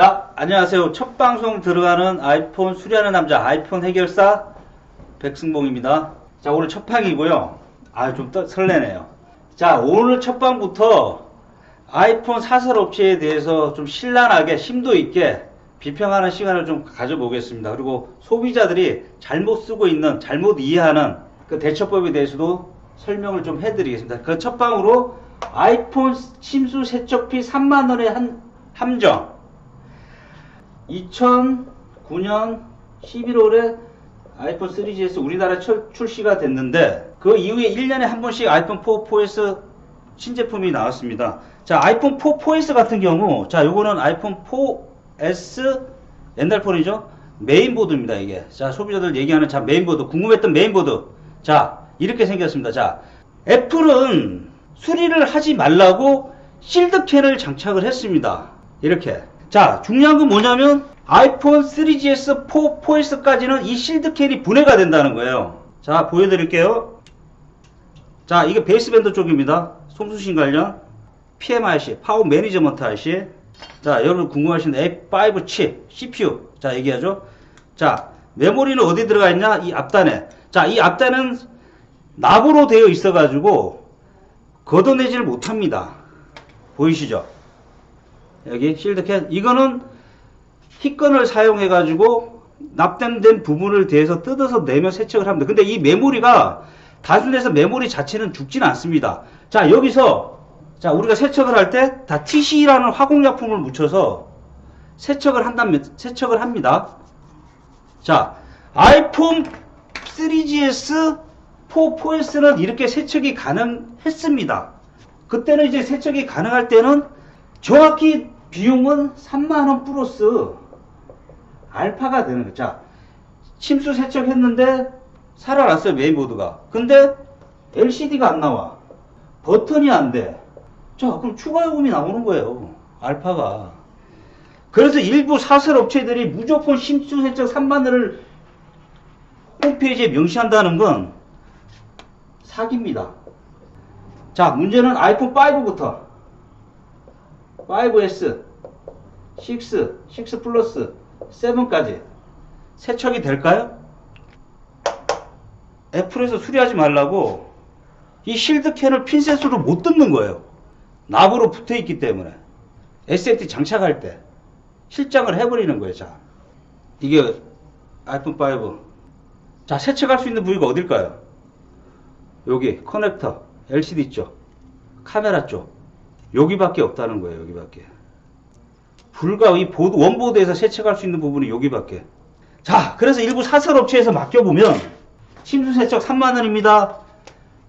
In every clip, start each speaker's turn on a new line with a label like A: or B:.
A: 자, 안녕하세요. 첫 방송 들어가는 아이폰 수리하는 남자 아이폰 해결사 백승봉입니다. 자, 오늘 첫 방이고요. 아, 좀 떠, 설레네요. 자, 오늘 첫 방부터 아이폰 사설 업체에 대해서 좀 신랄하게 심도 있게 비평하는 시간을 좀 가져보겠습니다. 그리고 소비자들이 잘못 쓰고 있는, 잘못 이해하는 그 대처법에 대해서도 설명을 좀 해드리겠습니다. 그 첫 방으로 아이폰 침수 세척비 3만원의 한, 함정. 2009년 11월에 아이폰 3GS 우리나라 철- 출시가 됐는데 그 이후에 1년에 한 번씩 아이폰 4 4S 신제품이 나왔습니다. 자, 아이폰 4 4S 같은 경우 자, 요거는 아이폰 4S 옛날 폰이죠. 메인보드입니다, 이게. 자, 소비자들 얘기하는 자, 메인보드. 궁금했던 메인보드. 자, 이렇게 생겼습니다. 자, 애플은 수리를 하지 말라고 실드캔을 장착을 했습니다. 이렇게. 자, 중요한 건 뭐냐면 아이폰 3GS 4, 4S까지는 이 실드캔이 분해가 된다는 거예요. 자, 보여드릴게요. 자, 이게 베이스밴드 쪽입니다. 송수신 관련. PMIC, 파워 매니저먼트 IC. 자, 여러분 궁금하신 A5 칩, CPU. 자, 얘기하죠. 자, 메모리는 어디 들어가 있냐? 이 앞단에. 자, 이 앞단은 납으로 되어 있어가지고 걷어내지를 못합니다. 보이시죠? 여기 실드캔. 이거는 희건을 사용해 가지고 납땜된 부분을 대해서 뜯어서 내면 세척을 합니다. 근데 이 메모리가 단순해서 메모리 자체는 죽진 않습니다. 자, 여기서 자, 우리가 세척을 할 때 다 TC라는 화공약품을 묻혀서 세척을 한다면 세척을 합니다. 자, 아이폰 3GS 4, 4S는 이렇게 세척이 가능했습니다. 그때는 이제 세척이 가능할 때는 정확히 비용은 3만원 플러스 알파가 되는 거죠. 자, 침수 세척했는데 살아났어요, 메인보드가. 근데 LCD가 안 나와. 버튼이 안 돼. 자, 그럼 추가 요금이 나오는 거예요. 알파가. 그래서 일부 사설 업체들이 무조건 침수 세척 3만원을 홈페이지에 명시한다는 건 사기입니다. 자, 문제는 아이폰 5부터 5S, 6, 6 플러스, 7까지 세척이 될까요? 애플에서 수리하지 말라고 이 실드캔을 핀셋으로 못 뜯는 거예요. 납으로 붙어 있기 때문에 SFT 장착할 때 실장을 해버리는 거예요. 자, 이게 아이폰 5. 자, 세척할 수 있는 부위가 어딜까요? 여기 커넥터, LCD 쪽, 카메라 쪽. 여기밖에 없다는 거예요. 여기밖에. 불과 이 보드, 원보드에서 세척할 수 있는 부분이 여기밖에. 자, 그래서 일부 사설 업체에서 맡겨보면 침수 세척 3만 원입니다.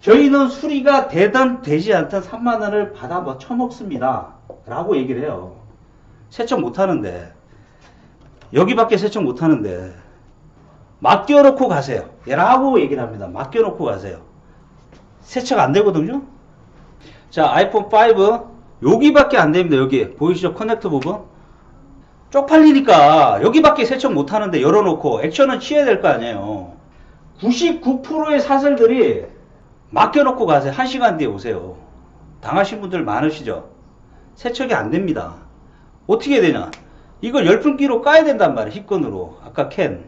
A: 저희는 수리가 되든 되지 않든 3만 원을 받아 뭐 처먹습니다. 라고 얘기를 해요. 세척 못 하는데. 여기밖에 세척 못 하는데. 맡겨놓고 가세요. 라고 얘기를 합니다. 맡겨놓고 가세요. 세척 안 되거든요? 자, 아이폰 5 여기밖에 안 됩니다. 여기 보이시죠? 커넥터 부분. 쪽팔리니까 여기밖에 세척 못 하는데 열어놓고 액션은 취해야 될 거 아니에요. 99%의 사설들이 맡겨놓고 가세요. 1시간 뒤에 오세요. 당하신 분들 많으시죠? 세척이 안 됩니다. 어떻게 해야 되냐? 이걸 열풍기로 까야 된단 말이에요. 희건으로. 아까 캔.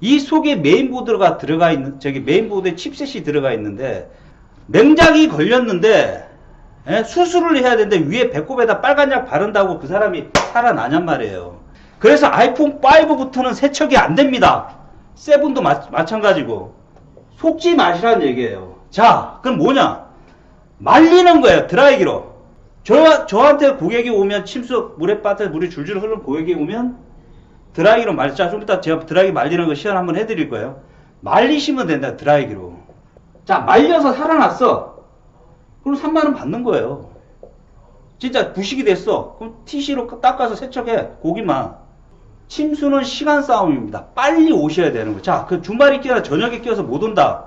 A: 이 속에 메인보드가 들어가 있는, 저기 메인보드에 칩셋이 들어가 있는데, 냉장이 걸렸는데, 예? 수술을 해야 되는데 위에 배꼽에다 빨간 약 바른다고 그 사람이 살아나냔 말이에요. 그래서 아이폰 5부터는 세척이 안 됩니다. 세븐도 마, 마찬가지고. 속지 마시라는 얘기예요. 자, 그럼 뭐냐? 말리는 거예요. 드라이기로. 저, 저한테 고객이 오면 침수 물에 빠져 물이 줄줄 흐르는 고객이 오면 드라이기로 말자. 좀 이따 제가 드라이기 말리는 거 시연 한번 해드릴 거예요. 말리시면 된다. 드라이기로. 자, 말려서 살아났어. 그럼 3만 원 받는 거예요. 진짜 부식이 됐어. 그럼 TC로 닦아서 세척해. 고기만. 침수는 시간 싸움입니다. 빨리 오셔야 되는 거. 자, 그 주말에 끼어나 저녁에 끼어서 못 온다.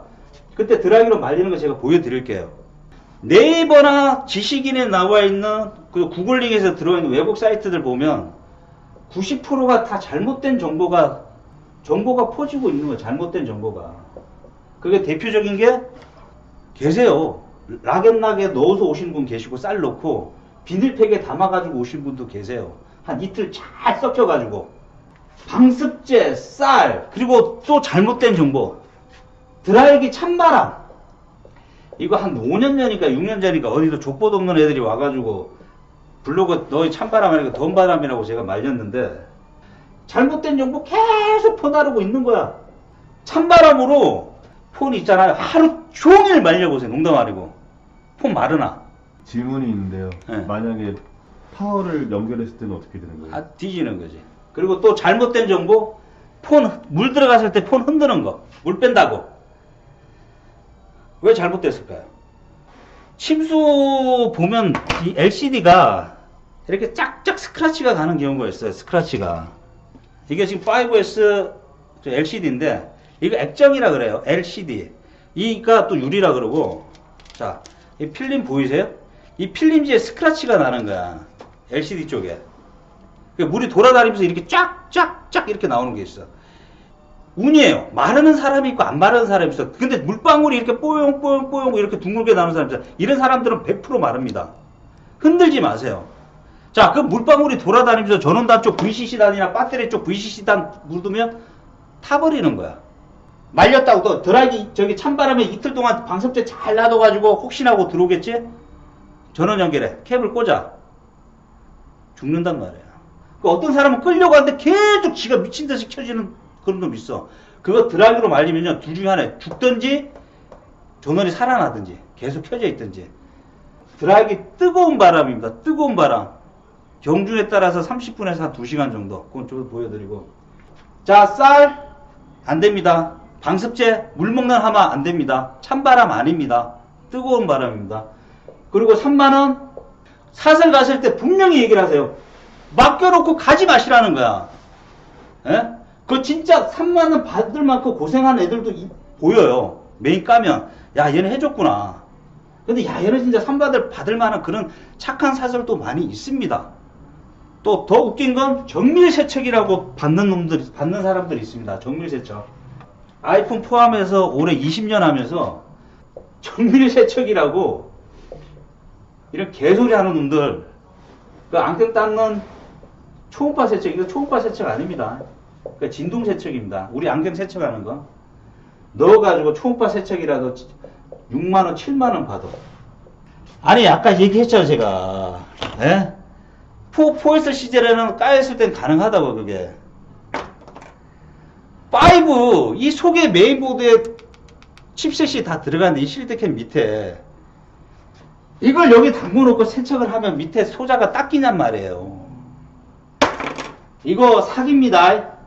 A: 그때 드라이기로 말리는 거 제가 보여드릴게요. 네이버나 지식인에 나와 있는 그 구글링에서 들어와 있는 외국 사이트들 보면 90%가 다 잘못된 정보가 정보가 퍼지고 있는 거예요. 잘못된 정보가. 그게 대표적인 게 계세요. 락앤락에 넣어서 오신 분 계시고 쌀 넣고 비닐팩에 담아가지고 오신 분도 계세요. 한 이틀 잘 섞여가지고 방습제, 쌀, 그리고 또 잘못된 정보. 드라이기 찬바람. 이거 한 5년 전이니까 6년 전이니까 어디서 족보도 없는 애들이 와가지고 블로그 너희 찬바람 아니고 돈바람이라고 제가 말렸는데 잘못된 정보 계속 퍼나르고 있는 거야. 찬바람으로 폰 있잖아요. 하루 종일 말려보세요. 농담 아니고. 폰 마르나.
B: 질문이 있는데요.
A: 네.
B: 만약에 파워를 연결했을 때는 어떻게 되는 거예요?
A: 아, 뒤지는 거지. 그리고 또 잘못된 정보, 폰, 물 들어갔을 때 폰 흔드는 거, 물 뺀다고. 왜 잘못됐을까요? 침수 보면 이 LCD가 이렇게 짝짝 스크래치가 가는 경우가 있어요, 스크래치가. 이게 지금 5S LCD인데, 이거 액정이라 그래요, LCD. 이가 또 유리라 그러고, 자, 이 필름 보이세요? 이 필름지에 스크래치가 나는 거야, LCD 쪽에. 그 물이 돌아다니면서 이렇게 쫙쫙쫙 이렇게 나오는 게 있어. 운이에요. 마르는 사람이 있고 안 마르는 사람이 있어. 근데 물방울이 이렇게 뽀용뽀용뽀용 이렇게 둥글게 나오는 사람이 있어. 이런 사람들은 100% 마릅니다. 흔들지 마세요. 자, 그 물방울이 돌아다니면서 전원단 쪽 VCC단이나 배터리 쪽 VCC단 묻으면 타버리는 거야. 말렸다고 또 드라이기 저기 찬바람에 이틀 동안 방석재 잘 놔둬가지고 혹시나 하고 들어오겠지? 전원 연결해. 캡을 꽂아. 죽는단 말이야. 그 어떤 사람은 끌려고 하는데 계속 지가 미친 듯이 켜지는 그런 놈 있어. 그거 드라이브로 말리면요. 둘 중에 하나 죽든지 전원이 살아나든지 계속 켜져 있든지. 드라이기 뜨거운 바람입니다. 뜨거운 바람. 경중에 따라서 30분에서 한 2시간 정도. 그건 좀 보여드리고. 자, 쌀. 안 됩니다. 방습제, 물 먹는 하마 안 됩니다. 찬바람 아닙니다. 뜨거운 바람입니다. 그리고 3만원. 사슬 가실 때 분명히 얘기를 하세요. 맡겨놓고 가지 마시라는 거야. 예? 그 진짜 3만원 받을 만큼 고생한 애들도 이- 보여요. 메인 까면. 야, 얘는 해줬구나. 근데 야, 얘는 진짜 3받을 받을 만한 그런 착한 사설도 많이 있습니다. 또 더 웃긴 건 정밀 세척이라고 받는 놈들, 받는 사람들이 있습니다. 정밀 세척. 아이폰 포함해서 올해 20년 하면서 정밀 세척이라고 이런 개소리 하는 놈들 그 안경 닦는 초음파 세척 이거 초음파 세척 아닙니다. 그 진동 세척입니다. 우리 안경 세척하는 거 넣어가지고 초음파 세척이라도 6만 원, 7만 원 받아. 아니 아까 얘기했잖아 제가. 예? 포 포에스 시절에는 까였을 땐 가능하다고 그게. 5, 이 속에 메인보드에 칩셋이 다 들어가는데 이 실드캠 밑에 이걸 여기 담궈놓고 세척을 하면 밑에 소자가 닦이냔 말이에요. 이거 사기입니다.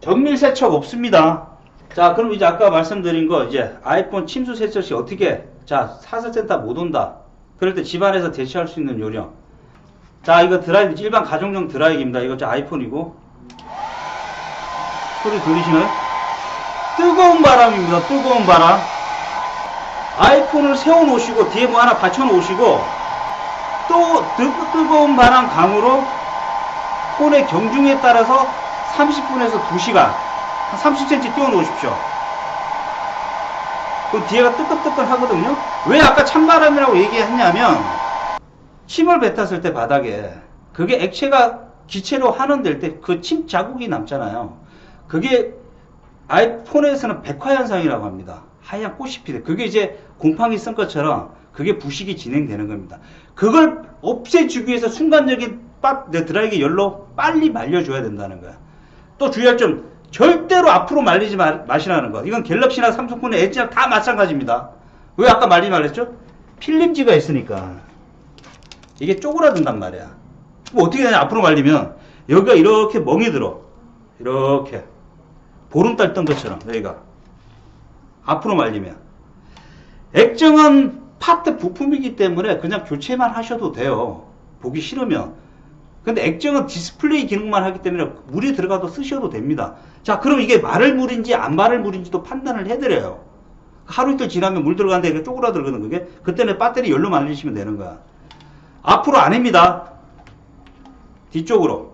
A: 정밀 세척 없습니다. 자, 그럼 이제 아까 말씀드린 거 이제 아이폰 침수 세척 시 어떻게? 자, 사설센터 못 온다. 그럴 때 집안에서 대처할 수 있는 요령. 자, 이거 드라이기 일반 가정용 드라이기입니다. 이거 저 아이폰이고 소리 들리시나요? 뜨거운 바람입니다. 뜨거운 바람. 아이폰을 세워 놓으시고 뒤에 뭐 하나 받쳐 놓으시고 또 뜨, 뜨거운 바람 강으로 폰의 경중에 따라서 30분에서 2시간 한 30cm 띄워 놓으십시오. 그럼 뒤에가 뜨끈뜨끈 하거든요. 왜 아까 찬바람이라고 얘기했냐면 침을 뱉었을 때 바닥에 그게 액체가 기체로 환원될 때 그 침 자국이 남잖아요. 그게 아이폰에서는 백화현상이라고 합니다. 하얀 꽃이 피대. 그게 이제 곰팡이 쓴 것처럼 그게 부식이 진행되는 겁니다. 그걸 없애주기 위해서 순간적인 빠, 내 드라이기 열로 빨리 말려줘야 된다는 거야. 또 주의할 점, 절대로 앞으로 말리지 마, 마시라는 거. 이건 갤럭시나 삼성폰의 엣지랑 다 마찬가지입니다. 왜 아까 말리지 말랬죠? 필름지가 있으니까. 이게 쪼그라든단 말이야. 그럼 어떻게 되냐, 앞으로 말리면. 여기가 이렇게 멍이 들어. 이렇게. 보름달 뜬 것처럼, 여기가. 앞으로 말리면. 액정은 파트 부품이기 때문에 그냥 교체만 하셔도 돼요. 보기 싫으면. 근데 액정은 디스플레이 기능만 하기 때문에 물이 들어가도 쓰셔도 됩니다. 자, 그럼 이게 마를 물인지 안 마를 물인지도 판단을 해드려요. 하루 이틀 지나면 물 들어가는데 이게 쪼그라들거든, 그게. 그때는 배터리 열로 말리시면 되는 거야. 앞으로 아닙니다. 뒤쪽으로.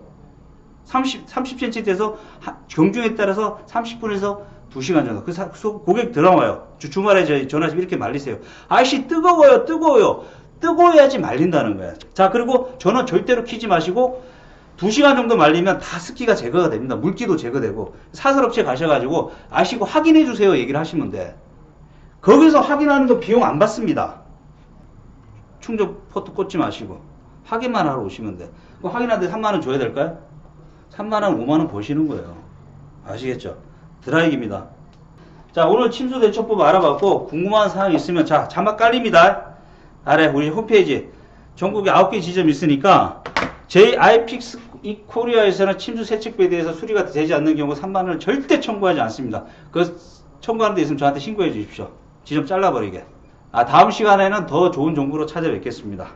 A: 30, 30cm 돼서 하- 경중에 따라서 30분에서 2시간 정도. 그 사- 소- 고객 들어와요. 주, 주말에 저희 전화하시면 이렇게 말리세요. 아이씨, 뜨거워요, 뜨거워요. 뜨거워야지 말린다는 거야. 자, 그리고 전원 절대로 키지 마시고, 2시간 정도 말리면 다 습기가 제거가 됩니다. 물기도 제거되고 사설업체 가셔가지고 아시고 확인해 주세요 얘기를 하시면 돼. 거기서 확인하는 거 비용 안 받습니다. 충전 포트 꽂지 마시고 확인만 하러 오시면 돼. 그 확인하는데 3만 원 줘야 될까요? 3만 원, 5만 원 버시는 거예요. 아시겠죠? 드라이기입니다. 자, 오늘 침수 대처법 알아봤고 궁금한 사항 있으면 자, 자막 깔립니다. 아래 우리 홈페이지 전국에 9개 지점 있으니까 JI픽스 이 코리아에서는 침수 세척비에 대해서 수리가 되지 않는 경우 3만 원을 절대 청구하지 않습니다. 그 청구하는 데 있으면 저한테 신고해 주십시오. 지점 잘라버리게. 아, 다음 시간에는 더 좋은 정보로 찾아뵙겠습니다.